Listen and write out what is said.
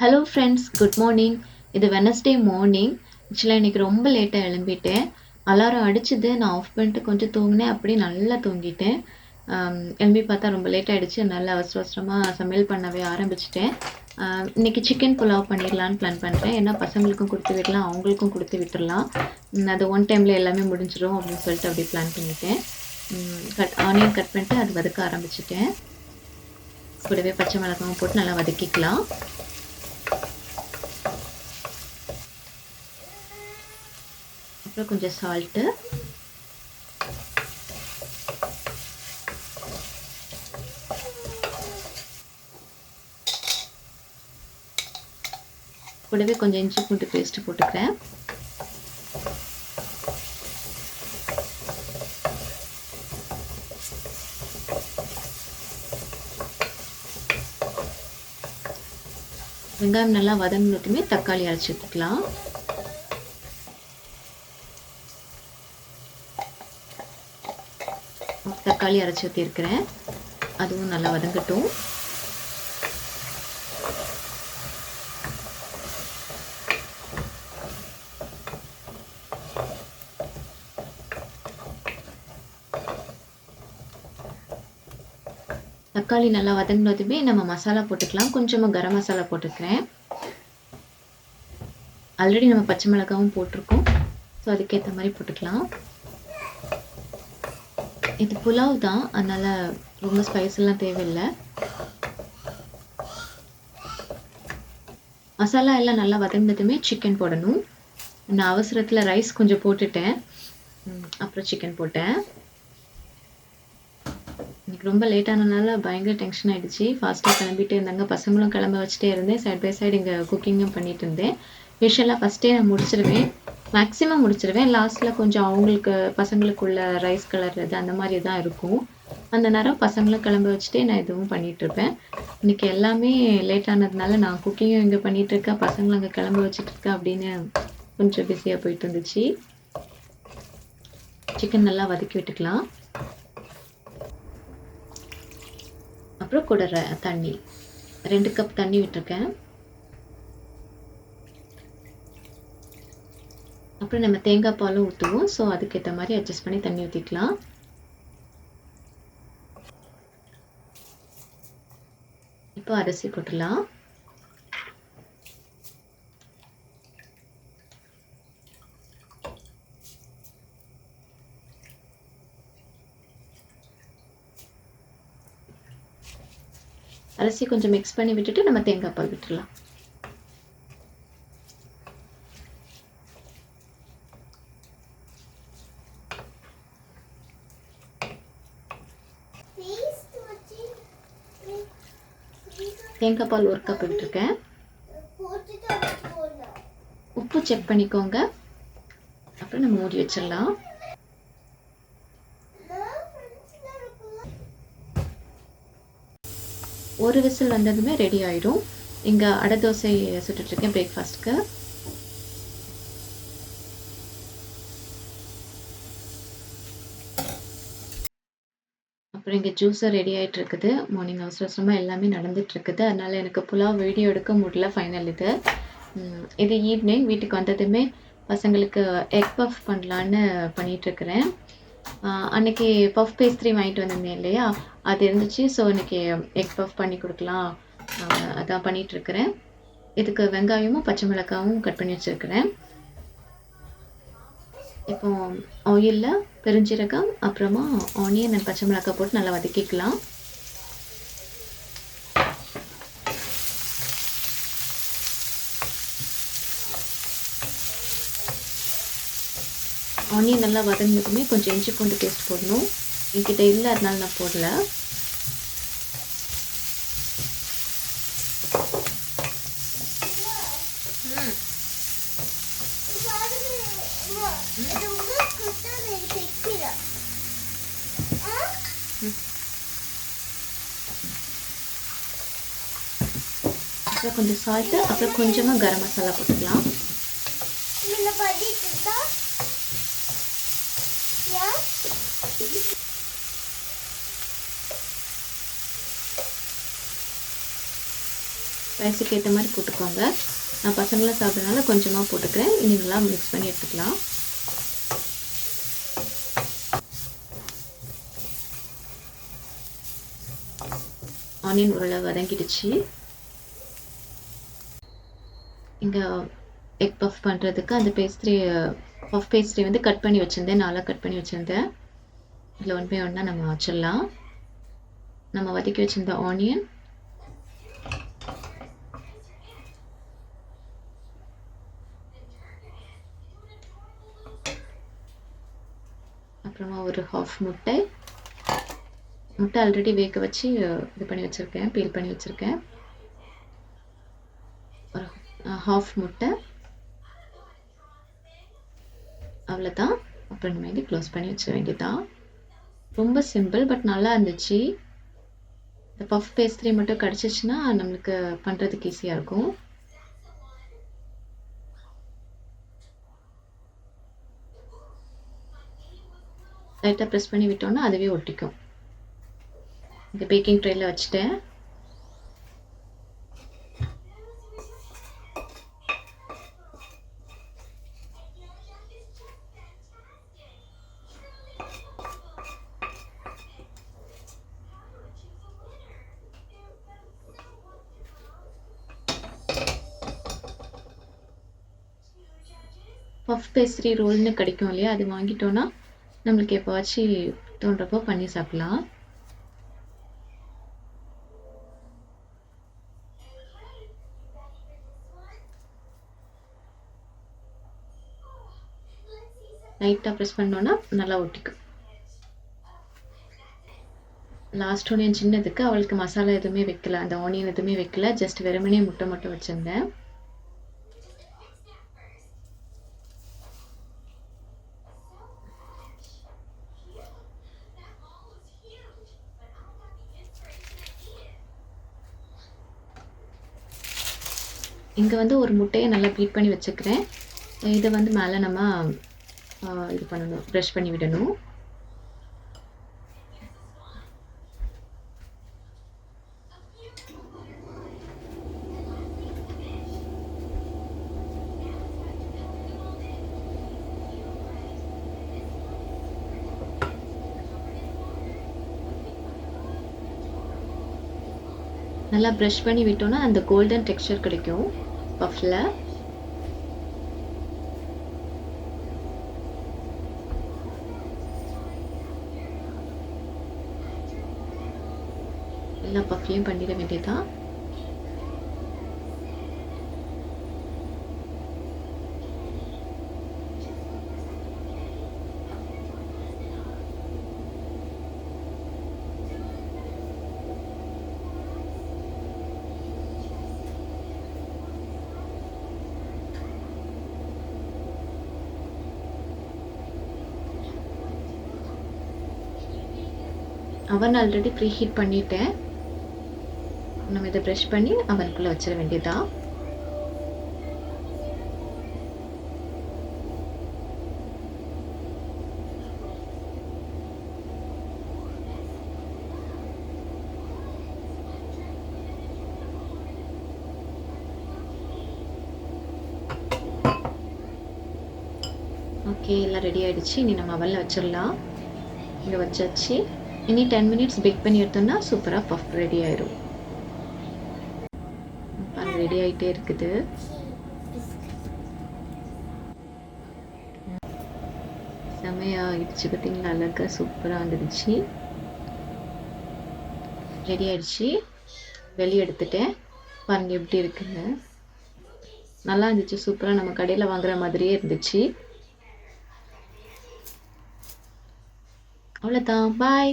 Hello friends good morning இது Wednesday morning ஆக்சுவலாக இன்றைக்கி ரொம்ப லேட்டாக எழும்பிட்டேன். அலாரம் அடிச்சுது. நான் ஆஃப் பண்ணிட்டு கொஞ்சம் தூங்கினேன். அப்படியே நல்லா தூங்கிட்டேன். எம்பி எழும்பி பார்த்தா ரொம்ப லேட் ஆகிடுச்சு நல்லா அவசர அவசரமாக சமையல் பண்ணவே ஆரம்பிச்சிட்டேன். இன்றைக்கி இன்னைக்கு சிக்கன் புலாவ் பண்ணிடலான்னு பிளான் பண்ணுறேன் ஏன்னா பசங்களுக்கும் கொடுத்து விடலாம். அவங்களுக்கும் கொடுத்து விட்டுடலாம் அது ஒன் டைமில் எல்லாமே முடிஞ்சிடும் அப்படின்னு சொல்லிட்டு அப்படி பிளான் பண்ணிட்டேன். கட் ஆனியன் கட் பண்ணிட்டு அது வதக்க ஆரம்பிச்சிட்டேன். கூடவே பச்சை மிளகாவும் போட்டு நல்லா வதக்கிக்கலாம். அப்புறம் கொஞ்சம் சால்ட்டு கூடவே கொஞ்சம் இஞ்சி பூண்டு பேஸ்ட் போட்டுக்கிறேன். வெங்காயம் நல்லா வதங்கினதுமே தக்காளி அரைச்சி எடுத்துக்கலாம். தக்காளி அரைச்சி ஊற்றிருக்கிறேன் அதுவும் நல்லா வதங்கட்டும். தக்காளி நல்லா வதங்கினதுமே நம்ம மசாலா போட்டுக்கலாம். கொஞ்சமாக கரம் மசாலா போட்டுக்கிறேன். ஆல்ரெடி நம்ம பச்சை மிளகாவும் போட்டிருக்கோம். ஸோ அதுக்கேற்ற மாதிரி போட்டுக்கலாம். இது புலாவ் தான் அதனால் ரொம்ப ஸ்பைஸ்லாம் தேவையில்லை. மசாலா எல்லாம் நல்லா வதங்கினதுமே சிக்கன் போடணும். நான் அவசரத்தில் ரைஸ் கொஞ்சம் போட்டுட்டேன். அப்புறம் சிக்கன் போட்டேன். இன்னைக்கு ரொம்ப லேட் ஆனதுனால பயங்கர டென்ஷன் ஆகிடுச்சு ஃபாஸ்ட்டாக கிளம்பிட்டே இருந்தாங்க. பசங்களும் கிளம்ப வச்சுட்டே இருந்தேன். சைட் பை சைடு இங்கே குக்கிங்கும் பண்ணிட்டு இருந்தேன். யூஸ்வலாக ஃபஸ்ட்டே நான் முடிச்சிருவேன். மேக்ஸிமம் முடிச்சிருவேன். லாஸ்ட்டில் கொஞ்சம் அவங்களுக்கு பசங்களுக்குள்ள ரைஸ் கலர்றது அந்த மாதிரி தான் இருக்கும். அந்த நேரம் பசங்களை கிளம்ப வச்சுட்டே நான் இதுவும் பண்ணிகிட்ருப்பேன் இன்றைக்கி இன்னைக்கு எல்லாமே லேட் ஆனதுனால நான் குக்கிங்கும் இங்கே பண்ணிகிட்ருக்கேன் இருக்கேன். பசங்களை அங்கே கிளம்ப வச்சுட்ருக்கேன் அப்படின்னு கொஞ்சம் பிஸியாக போயிட்டு இருந்துச்சு. சிக்கன் நல்லா வதக்கி விட்டுக்கலாம். அப்புறம் கூட தண்ணி. ரெண்டு கப் தண்ணி விட்டுருக்கேன். அப்புறம் நம்ம தேங்காய் பாலும் ஊற்றுவோம் ஸோ அதுக்கேற்ற மாதிரி அட்ஜஸ்ட் பண்ணி தண்ணி ஊற்றிக்கலாம் இப்போ அரிசி போட்டுடலாம். அரிசி கொஞ்சம் மிக்ஸ் பண்ணி விட்டுட்டு நம்ம தேங்காய் பால் விட்டுடலாம். தேங்காய் பால் ஒரு கப் விட்டுருக்கேன் உப்பு செக் பண்ணிக்கோங்க. அப்புறம் நம்ம மூடி வச்சிடலாம். ஒரு விசில் வந்ததுமே ரெடி ஆயிடும். இங்கே அடை தோசை சுட்டுட்ருக்கேன் பிரேக்ஃபாஸ்ட்டுக்கு அப்புறம் இங்கே ஜூஸர் ரெடி ஆகிட்டு இருக்குது மார்னிங் அவசர அவசரமாக எல்லாமே நடந்துகிட்ருக்குது அதனால் அதனால எனக்கு புலாவ் வீடியோ எடுக்க முடியல ஃபைனல் இது. இது ஈவினிங் வீட்டுக்கு வந்ததுமே பசங்களுக்கு எக் பஃப் பண்ணலான்னு பண்ணிகிட்ருக்குறேன் அன்னைக்கு பஃப் பேஸ்ட்ரி வாங்கிட்டு வந்திருந்தேன் இல்லையா? அது இருந்துச்சு. ஸோ இன்னைக்கு எக் பஃப் பண்ணி கொடுக்கலாம். அதான் பண்ணிகிட்ருக்குறேன் இருக்கிறேன் இதுக்கு வெங்காயமும் பச்சை மிளகாவும் கட் பண்ணி வச்சுருக்குறேன். இப்போ ஆயிலில் பெருஞ்சீரகம் அப்புறமா ஆனியன் அண்ட் பச்சை மிளகாய் போட்டு நல்லா வதக்கிக்கலாம். ஆனியன் நல்லா வதங்கினதுமே கொஞ்சம் இஞ்சி பூண்டு பேஸ்ட் போடணும். என்கிட்ட இல்லை அதனால நான் போடல. அப்புறம் கொஞ்சம் சால்ட்டு அப்புறம் கொஞ்சமாக கரம் மசாலா போட்டுக்கலாம். ஸ்பைஸுக்கு ஏற்ற மாதிரி போட்டுக்கோங்க. நான் பசங்களாம் சாப்பிட்றதுனால கொஞ்சமாக போட்டுக்கிறேன். நீங்களாம் மிக்ஸ் பண்ணி எடுத்துக்கலாம். ஆனியன் உருளை வதங்கிடுச்சு. இந்த எக் பஃப் பண்ணுறதுக்கு அந்த பேஸ்ட்ரி பஃப் பேஸ்ட்ரி வந்து கட் பண்ணி வச்சுருந்தேன். நாளாக கட் பண்ணி வச்சுருந்தேன். இதில் ஒன் பை ஒன்னாக நம்ம வச்சிடலாம். நம்ம வதக்கி வச்சிருந்த ஆனியன் அப்புறமா ஒரு ஹாஃப் முட்டை. முட்டை ஆல்ரெடி வேக வச்சு இது பண்ணி வச்சுருக்கேன். பீல் பண்ணி வச்சுருக்கேன். ஹாஃப் முட்டை. அவ்வளோதான் அப்புறமேட்டு க்ளோஸ் பண்ணி வச்சிட வேண்டியதான் ரொம்ப சிம்பிள் பட் நல்லா இருந்துச்சு. இந்த பஃப் பேஸ்ட்ரி மட்டும் கிடச்சிச்சின்னா நம்மளுக்கு பண்ணுறதுக்கு ஈஸியாக இருக்கும். லைட்டாக ப்ரெஸ் பண்ணி விட்டோன்னா அதுவே ஒட்டிக்கும். இந்த பேக்கிங் ட்ரேயில் வச்சுட்டேன். பஃப் பேஸ்ட்ரி ரோல்னு கிடைக்கும் இல்லையா? அது வாங்கிட்டோன்னா நம்மளுக்கு எப்போவாச்சும் தோன்றப்போ பண்ணி சாப்பிட்லாம். லைட்டாக ப்ரெஸ் பண்ணோன்னா நல்லா ஒட்டிக்கும். லாஸ்ட் ஒன் சின்னதுக்கு அவளுக்கு மசாலா எதுவுமே வைக்கல அந்த ஆனியன் எதுவுமே வைக்கல ஜஸ்ட் வெறுமனே முட்டை மட்டும் வச்சுருந்தேன். இங்கே வந்து ஒரு முட்டையை நல்லா பீட் பண்ணி வச்சுக்கிறேன். இதை வந்து மேலே நம்ம இது பண்ணணும் ப்ரெஷ் பண்ணி விடணும். நல்லா ப்ரஷ் பண்ணி விட்டோன்னா அந்த கோல்டன் டெக்ஸ்சர் கிடைக்கும். பஃப்பில் எல்லா பஃப்லையும் பண்ணிட வேண்டியதான் அவன் ஆல்ரெடி ப்ரீ ஹீட் பண்ணிட்டேன். நம்ம இதை ப்ரெஷ் பண்ணி அவனுக்குள்ளே வச்சிட வேண்டியதா ஓகே எல்லாம் ரெடி ஆகிடுச்சு இனி நம்ம அவலில் வச்சிடலாம். இங்கே வச்சாச்சு. இனி டென் மினிட்ஸ் பேக் பண்ணி எடுத்தோம்னா சூப்பராக பஃப் ரெடி ஆயிரும். ரெடி ஆகிட்டே இருக்குது. செமையாக ஆகிடுச்சு பார்த்தீங்களா அழகாக சூப்பராக வந்துடுச்சு. ரெடி ஆயிடுச்சு. வெளியே எடுத்துட்டேன். பாருங்க எப்படி இருக்குங்க நல்லா இருந்துச்சு சூப்பராக நம்ம கடையில் வாங்குற மாதிரியே இருந்துச்சு. அவ்வளோதான் பாய்